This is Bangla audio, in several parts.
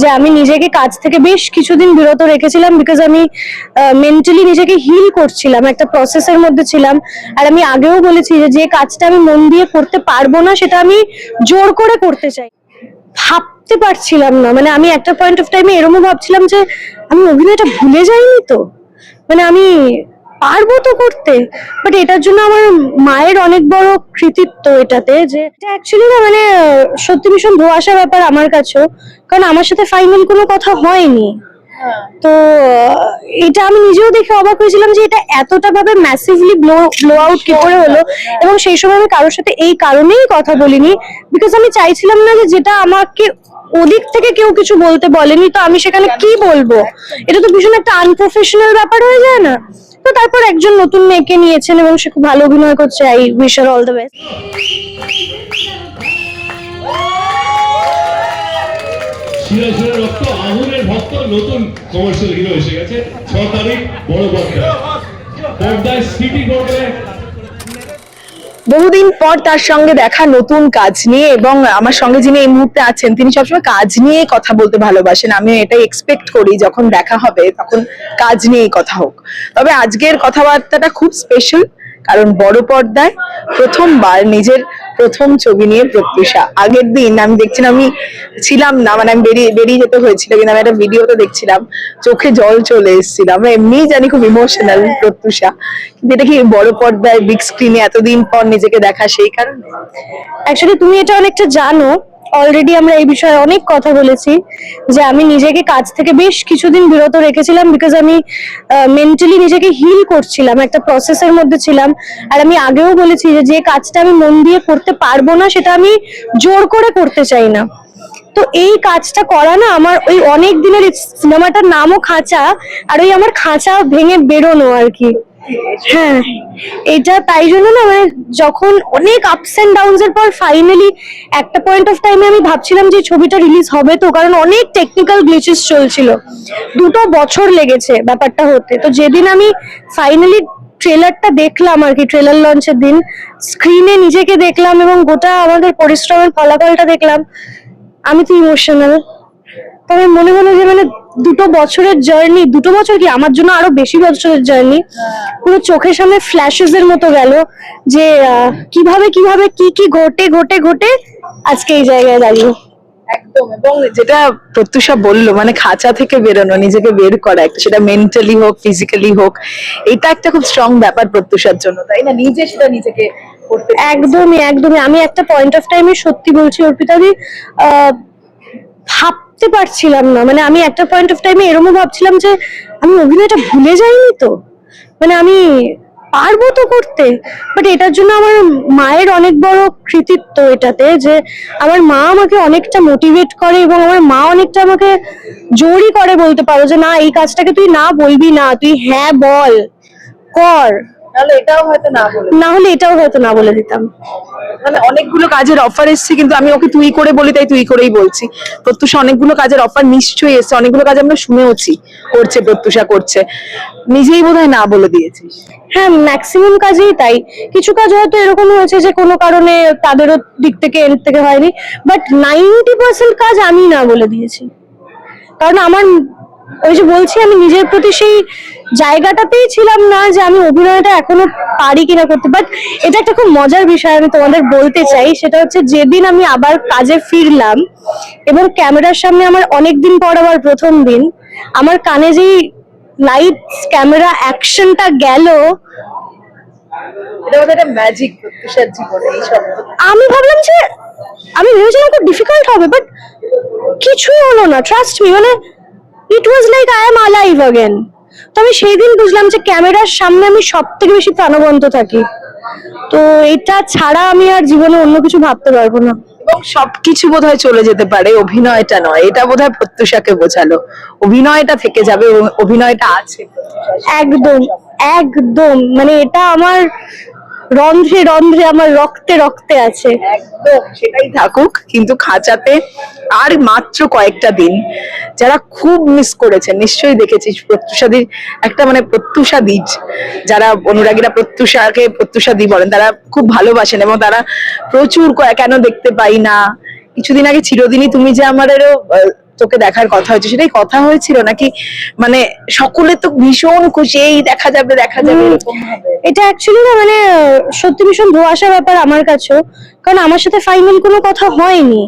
যে আমি নিজেকে কাজ থেকে বেশ কিছুদিন বিরত রেখেছিলাম বিকজ আমি মেন্টালি নিজেকে হিল করছিলাম, একটা প্রসেসের মধ্যে ছিলাম। আর আমি আগেও বলেছি যে যে কাজটা আমি মন দিয়ে করতে পারব না, সেটা আমি জোর করে করতে চাই। ভাবতে পারছিলাম না মানে আমি একটা পয়েন্ট অফ টাইমে এরকমও ভাবছিলাম যে, আমি অভিনয়টা ভুলে যাইনি তো। মানে আমি পারব তো করতে। বাট এটার জন্য আমার মায়ের অনেক বড় কৃতিত্ব এটাতে যে এটা অ্যাকচুয়ালি না মানে সত্যি ভীষণ ধোয়াশা ব্যাপার আমার কাছেও। কারণ আমার সাথে ফাইনাল কোনো কথা হয়নি। তো এটা আমি নিজেও দেখে অবাক হয়েছিলাম যে এটা এতটা ভাবে ম্যাসিভলি ব্লো ব্লো আউট কি করে হলো। এবং সেই সময় আমি কারোর সাথে এই কারণেই কথা বলিনি। বিকজ আমি চাইছিলাম না যে যেটা আমাকে ওদিক থেকে কেউ কিছু বলতে বলেনি, তো আমি সেখানে কি বলব? এটা তো ভীষণ একটা আনপ্রফেশনাল ব্যাপার হয়ে যায় না? তো তারপর একজন নতুন মেয়েকে নিয়েছেন এবং সে খুব ভালো অভিনয় করছে I wish all the best ছ তারিখ, বড় করবে বহুদিন পর তার সঙ্গে দেখা, নতুন কাজ নিয়ে এবং আমার সঙ্গে যিনি এই মুহূর্তে আছেন, তিনি সবসময় কাজ নিয়ে কথা বলতে ভালোবাসেন। আমি এটাই এক্সপেক্ট করি যখন দেখা হবে, তখন কাজ নিয়েই কথা হোক। তবে আজকের কথাবার্তাটা খুব স্পেশাল কারণ বড় পর্দায় প্রথমবার নিজের প্রথম ছবি নিয়ে প্রত্যুষা। আগের দিন আমি দেখছিলাম, আমি ছিলাম না মানে আমি বেরিয়ে বেরিয়ে যেতে হয়েছিল কিন্তু আমি একটা ভিডিওতে দেখছিলাম, চোখে জল চলে এসেছিল। আমরা এমনিই জানি খুব ইমোশনাল প্রত্যুষা। কিন্তু এটা কি বড় পর্দায় বিগ স্ক্রিনে এতদিন পর নিজেকে দেখা সেই কারণে? অ্যাকচুয়ালি তুমি এটা অনেকটা জানো অলরেডি আমরা এই বিষয়ে অনেক কথা বলেছি যে আমি নিজেকে কাজ থেকে বেশ কিছুদিন বিরত রেখেছিলাম বিকজ আমি মেন্টালি নিজেকে হিল করছিলাম, একটা প্রসেসের মধ্যে ছিলাম। আর আমি আগেও বলেছি যে যে কাজটা আমি মন দিয়ে করতে পারব না, সেটা আমি জোর করে করতে চাই না। তো এই কাজটা করা না আমার ওই অনেক দিনের সিনেমাটার নামও খাঁচা, আর ওই আমার খাঁচা ভেঙে বেরোনো আর কি। হ্যাঁ এটা তাই জন্য না মানে যখন অনেক আপস এন্ড ডাউনস এর পর ফাইনালি একটা পয়েন্ট অফ টাইমে আমি ভাবছিলাম যে ছবিটা রিলিজ হবে তো, কারণ অনেক টেকনিক্যাল গ্লিচেস চলছিল। দুটো বছর লেগেছে ব্যাপারটা হতে। তো যেদিন আমি ফাইনালি ট্রেলারটা দেখলাম আর কি ট্রেলার লঞ্চের দিন স্ক্রিনে নিজেকে দেখলাম এবং গোটা আমাদের পরিশ্রমের ফলাফলটা দেখলাম, আমি তো ইমোশনাল তবে মনে হলো যে মানে দুটো বছরের জার্নি দুটো বছর কি? আমার জন্য আরও বেশি বছরের জার্নি পুরো চোখের সামনে ফ্ল্যাশেস এর মতো গেল যে কীভাবে কীভাবে কি কি ঘটে ঘটে ঘটে আজকে এই জায়গায় দাঁড়িয়ে। একদম এবং যেটা প্রত্যুষা বলল মানে খাঁচা থেকে বেরোনো নিজেকে বের করা একটা সেটা মেন্টালি হোক ফিজিক্যালি হোক এটা একটা খুব স্ট্রং ব্যাপার প্রত্যুষার জন্য তাই না? নিজে সেটা নিজেকে একদমই একদমই। আমি একটা পয়েন্ট অফ টাইমে সত্যি বলছি অর্পিতা দি আহ, ভাবতে পারছিলাম না। মানে আমি একটা পয়েন্ট অফ টাইমে এরকমও ভাবছিলাম যে, আমি অভিনয়টা ভুলে যাইনি তো। মানে আমি পারব তো করতে। বাট এটার জন্য আমার মায়ের অনেক বড় কৃতিত্ব এটাতে যে, আমার মা আমাকে অনেকটা মোটিভেট করে এবং আমার মা অনেকটা আমাকে জোরই করে বলতে পারো যে, না, এই কাজটাকে তুই না বলবি না, তুই হ্যাঁ বল, কর। তাহলে এটাও হয়তো না বলে না হলে এটাও হয়তো না বলে দিতাম। মানে অনেকগুলো কাজের অফার এসছে কিন্তু আমি ওকে তুই করে বলি তাই তুই করেই বলছি। প্রত্যুষা অনেকগুলো কাজের অফার নিশ্চয়ই এসছে। অনেকগুলো কাজ আমরা শুনেওছি করছে প্রত্যুষা করছে। নিজেই বোধহয় না বলে দিয়েছিস। হ্যাঁ ম্যাক্সিমাম কাজেই তাই। কিছু কাজ হয়তো এরকম হয়েছে যে কোনো কারণে তাদেরও দিক থেকে এর থেকে হয়নি। বাট নাইনটি পার্সেন্ট কাজ আমি না বলে দিয়েছি। কারণ আমার ওই যে বলছি আমি নিজের প্রতি সেই জায়গাটাতেই ছিলাম না যে আমি অভিনয়টা এখনও পারি কিনা করতে। বাট এটা একটা খুব মজার বিষয় আমি তোমাদের বলতে চাই সেটা হচ্ছে যেদিন আমি আবার কাজে ফিরলাম এবং ক্যামেরার সামনে আমার অনেক দিন পর আবার প্রথম দিন আমার কানে যেই লাইট ক্যামেরা অ্যাকশনটা গেল আমি ভাবলাম যে আমি ভেবেছিলাম খুব ডিফিকাল্ট হবে বাট কিছুই হলো না ট্রাস্ট মি মানে it was like I am alive again তো আমি সেই দিন বুঝলাম যে ক্যামেরার সামনে আমি সব থেকে বেশি প্রাণবন্ত থাকি। তো এটা ছাড়া আমি আর জীবনে অন্য কিছু ভাবতে পারব না। এবং সবকিছু বোধহয় চলে যেতে পারে অভিনয়টা নয়। এটা বোধহয় প্রত্যুষাকে বোঝালো। অভিনয়টা থেকে যাবে এবং অভিনয়টা আছে। একদম একদম। মানে এটা আমার রন্ধ্রে রন্ধ্রে আমার রক্তে রক্তে আছে। একদম, সেটাই থাকুক, কিন্তু খাঁচাতে আর মাত্র কয়েকটা দিন। যারা খুব মিস করেছেন, নিশ্চয়ই দেখেছিস, প্রত্যুষাদির একটা মানে প্রত্যুষা দ্বীজ। যারা অনুরাগীরা প্রত্যুষাকে প্রত্যুষাদি বলেন, তারা খুব ভালোবাসেন এবং তারা প্রচুর কেন দেখতে পাই না। কিছুদিন আগে চিরদিনই তুমি যে আমারেরও তোকে দেখার কথা হয়েছে সেটাই কথা হয়েছিল নাকি? মানে সকলে তো ভীষণ খুশি এই দেখা যাবে দেখা যাবে এরকম এটা অ্যাকচুয়ালি না মানে সত্যি ভীষণ ধোয়াশা ব্যাপার আমার কাছেও কারণ আমার সাথে ফাইনাল কোনো কথা হয়নি।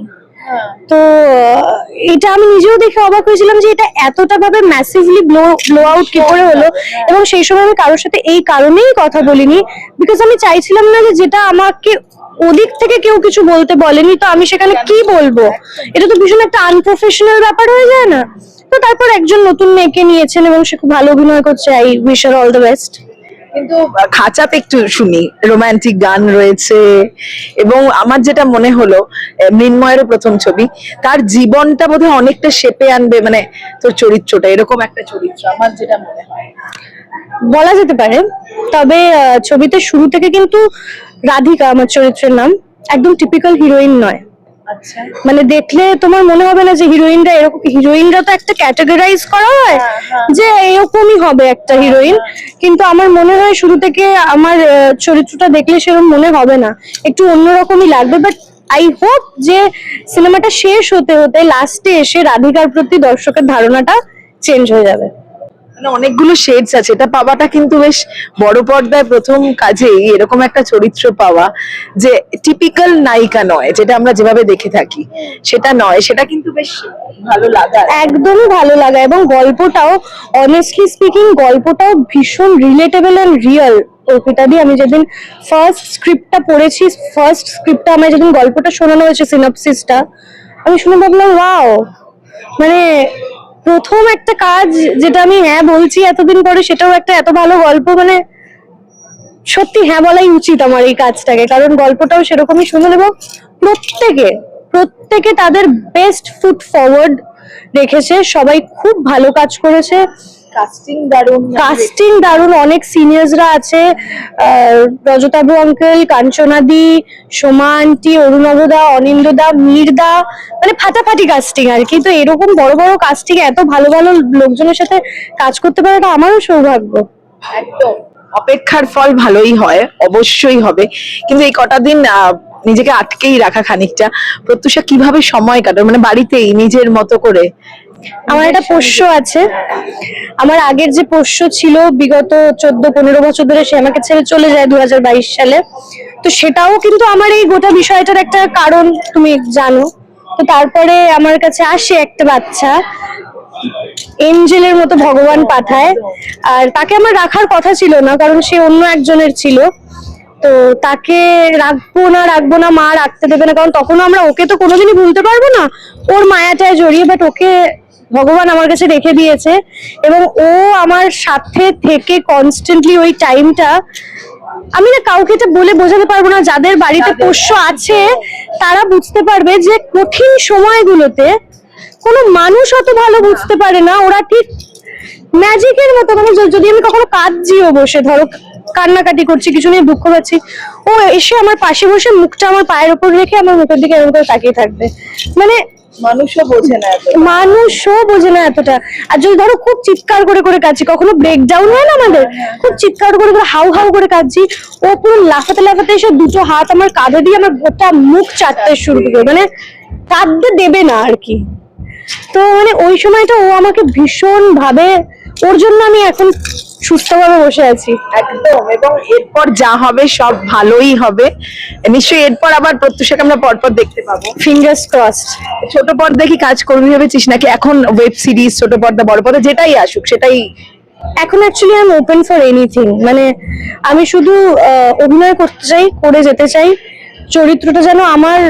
তো এটা আমি নিজেও দেখে অবাক হয়েছিলাম যে এটা এতটা ভাবে ম্যাসিভলি ব্লো ব্লো আউট কি করে হলো? এবং সেই সময় আমি কারোর সাথে এই কারণেই কথা বলিনি বিকজ আমি চাইছিলাম না যে যেটা আমাকে ওদিক থেকে কেউ কিছু বলতে বলেনি, তো আমি সেখানে কি বলব? এটা তো ভীষণ একটা আনপ্রফেশনাল ব্যাপার হয়ে যায় না? তো তারপর একজন নতুন মেয়েকে নিয়েছেন এবং সে খুব ভালো অভিনয় করছে আই উইশ আর অল দ্য বেস্ট কিন্তু খাঁচাতে একটু শুনি রোমান্টিক গান রয়েছে এবং আমার যেটা মনে হলো মৃন্ময়েরও প্রথম ছবি, তার জীবনটা বোধহয় অনেকটা শেপে আনবে মানে তোর চরিত্রটা, এরকম একটা চরিত্র আমার যেটা মনে হয়। বলা যেতে পারে, তবে ছবিতে শুরু থেকে কিন্তু রাধিকা আমার চরিত্রের নাম, একদম টিপিক্যাল হিরোইন নয়। মানে দেখলে তোমার মনে হবে না যে হিরোইনরা এরকম হিরোইনরা তো একটা ক্যাটাগরাইজ করা হয় যে এরকমই হবে একটা হিরোইন কিন্তু আমার মনে হয় শুরু থেকে আমার চরিত্রটা দেখলে সেরকম মনে হবে না। একটু অন্যরকমই লাগবে। বাট আই হোপ যে সিনেমাটা শেষ হতে হতে লাস্টে এসে রাধিকার প্রতি দর্শকের ধারণাটা চেঞ্জ হয়ে যাবে। মানে অনেকগুলো শেডস আছে। এটা পাওয়াটা কিন্তু বেশ বড় পর্দায় প্রথম কাজেই এরকম একটা চরিত্র পাওয়া যে টিপিক্যাল নায়িকা নয়, যেটা আমরা যেভাবে দেখে থাকি। সেটা নয়, সেটা কিন্তু বেশ ভালো লাগা। একদমই ভালো লাগা এবং গল্পটাও অনেস্টলি স্পিকিং গল্পটাও ভীষণ রিলেটেবল অ্যান্ড রিয়েল অর্পিতা দি আমি যেদিন ফার্স্ট স্ক্রিপ্টটা পড়েছি ফার্স্ট স্ক্রিপ্টটা আমায় যেদিন গল্পটা শোনানো হয়েছে সিনপসিসটা আমি শুনে ভাবলাম ওয়াও মানে প্রথম একটা কাজ যেটা আমি হ্যাঁ বলছি এতদিন পরে, সেটাও একটা এত ভালো গল্প মানে সত্যি হ্যাঁ বলাই উচিত আমার এই কাজটাকে। কারণ গল্পটাও সেরকমই সুন্দর এবং প্রত্যেকে প্রত্যেকে তাদের বেস্ট ফুট ফরওয়ার্ড রেখেছে সবাই খুব ভালো কাজ করেছে। কাস্টিং দারুণ কাস্টিং দারুণ অনেক সিনিয়র্সরা আছে। রজতাবু আঙ্কেল কাঞ্চনাদি সোমা আন্টি অরুণবদা অনিন্দদা মীরদা মানে ফাটাফাটি কাস্টিং আর কি। তো এরকম বড় বড় কাস্টিং এত ভালো ভালো লোকজনের সাথে কাজ করতে পারাটা আমারও সৌভাগ্য। একদম। অপেক্ষার ফল ভালোই হয় অবশ্যই হবে। কিন্তু এই কটা দিন আহ, নিজেকে আটকেই রাখা খানিকটা। প্রত্যুষা কীভাবে সময় কাটায় মানে বাড়িতেই নিজের মতো করে। আমার একটা পোষ্য আছে। আমার আগের যে পোষ্য ছিল বিগত চোদ্দ পনেরো বছর ধরে সে আমাকে ছেড়ে চলে যায় দু হাজার বাইশ সালে। তো সেটাও কিন্তু আমার এই গোটা বিষয়টার একটা কারণ তুমি জানো। তো তারপরে আমার কাছে আসে একটা বাচ্চা এঞ্জেলের মতো ভগবান পাঠায়। আর তাকে আমার রাখার কথা ছিল না কারণ সে অন্য একজনের ছিল। তো তাকে রাখব না রাখব না মা রাখতে দেবে না কারণ তখন আমরা ওকে তো কোনোদিনই ভুলতে পারব না। ওর মায়াটায় জড়িয়ে বাট ওকে ভগবান আমার কাছে রেখে দিয়েছে। এবং ও আমার সাথে থেকে কনস্ট্যান্টলি ওই টাইমটা আমি না কাউকে এটা বলে বোঝাতে পারব না যাদের বাড়িতে পোষ্য আছে তারা বুঝতে পারবে যে কঠিন সময়গুলোতে কোনো মানুষ অত ভালো বুঝতে পারে না। ওরা ঠিক ম্যাজিকের মতো মানে যদি আমি কখনো কাঁদছিও বসে ধরো কান্নাকাটি করছি কিছু নিয়ে দুঃখ পাচ্ছি। ও এসে আমার পাশে বসে মুখটা আমার পায়ের উপর রেখে আমার মুখের দিকে এরকম করে তাকিয়ে থাকবে। মানে মানুষও বোঝে না মানুষও বোঝে না এতটা। আর যদি ধরো খুব চিৎকার করে করে কাঁদছি কখনো ব্রেক ডাউন হয় না আমাদের? খুব চিৎকার করে করে হাউ হাউ করে কাঁদছি। ও পুরো লাফাতে লাফাতে এসে দুটো হাত আমার কাঁধে দিয়ে আমার গোটা মুখ চাটতে শুরু করে মানে কাঁদতে দেবে না আর কি। তো মানে ওই সময়টা ও আমাকে ভীষণ ভাবে ওর জন্য আমি এখন সুস্থভাবে বসে আছি। একদম এবং এরপর যা হবে সব ভালোই হবে। নিশ্চয়ই এরপর আবার প্রত্যুষাকে আমরা পরপর দেখতে পাবো। ফিঙ্গার্স ক্রসড ছোট পর্দা কি কাজ করবি ভেবেছিস? নাকি এখন ওয়েব সিরিজ ছোট পর্দা বড় পর্দা যেটাই আসুক সেটাই এখন actually I am open for anything মানে আমি শুধু অভিনয় করতে চাই করে যেতে চাই। চরিত্রটা যেন আমার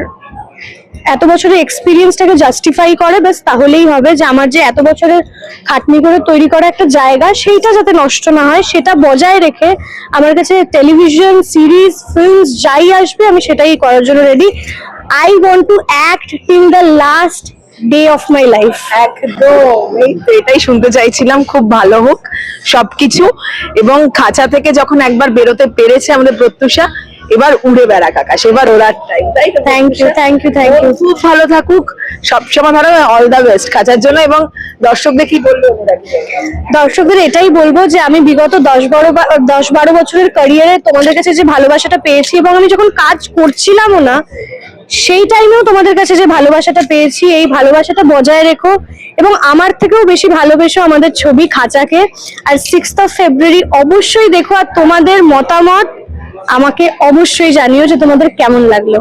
এত বছরের এক্সপিরিয়েন্সটাকে জাস্টিফাই করে, ব্যাস তাহলেই হবে যে আমার যে এত বছরের খাটনি করে তৈরি করা একটা জায়গা, সেইটা যাতে নষ্ট না হয়, সেটা বজায় রেখে আমার কাছে টেলিভিশন সিরিজ ফিল্মস যাই আসবে, আমি সেটাই করার জন্য ready I want to act in the last day of my life একদম। এই তো এটাই শুনতে চাইছিলাম, খুব ভালো হোক সবকিছু। এবং খাঁচা থেকে যখন একবার বেরোতে পেরেছে আমাদের প্রত্যুষা এবার উড়ে বেড়াক আকাশ এবার ওরার টাইম তাই তো? Thank you thank you thank you খুব ভালো থাকুক সবসময় ধরো অল দা বেস্ট কাজার জন্য এবং দর্শকদের কি বলব দর্শকদের এটাই বলব যে আমি বিগত দশ বারো বা- দশ বারো বছরের ক্যারিয়ারে তোমাদের কাছে যে ভালোবাসাটা পেয়েছি এবং আমি যখন কাজ করছিলামও না সেই টাইমেও তোমাদের কাছে যে ভালোবাসাটা পেয়েছি এই ভালোবাসাটা বজায় রেখো এবং আমার থেকেও বেশি ভালোবেসো আমাদের ছবি খাঁচাকে। আর সিক্স অফ ফেব্রুয়ারি অবশ্যই দেখো আর তোমাদের মতামত আমাকে অবশ্যই জানিও যে তোমাদের কেমন লাগল।